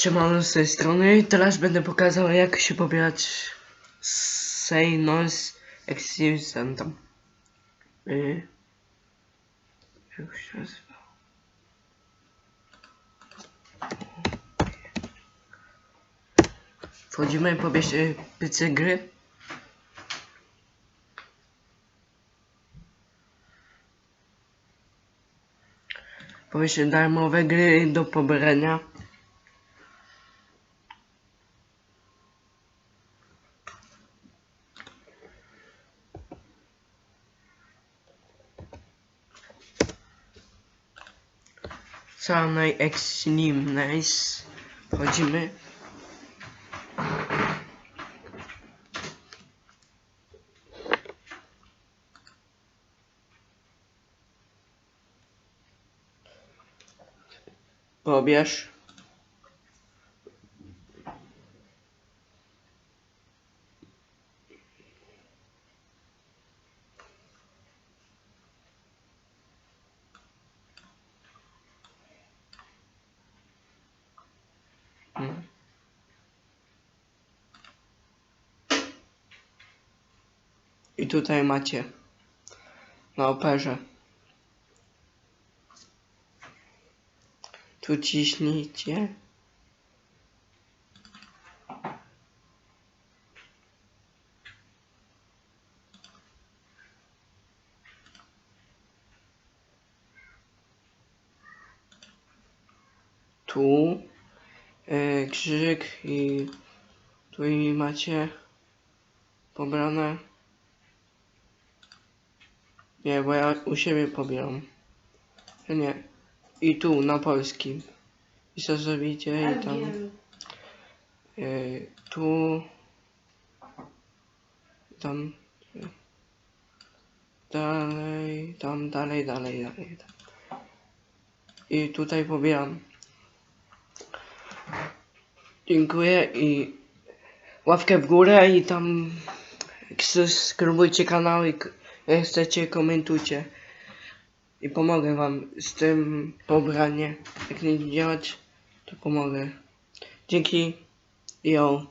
Siemano z tej strony. Teraz będę pokazał jak się pobierać Seinos Exhibition. Yy. Jak się nazywa? Wchodzimy pobierz yy, gry. Pobierz darmowe gry do pobrania. Samej Extreme Wchodzimy. Pobierz. Mm. I tutaj macie na operze. Tu ciśnijcie. Tu e, krzyżyk i tu i macie pobrane. Nie, bo ja u siebie pobieram. Nie. I tu na polskim. I co zrobicie i tam. E, tu. Tam. e, Dalej, tam, dalej, dalej, dalej. I tutaj pobieram. Dziękuję i łapkę w górę i tam subskrybujcie kanał i jak chcecie komentujcie. I pomogę wam z tym pobranie. Jak nie działać, to pomogę. Dzięki. Yo.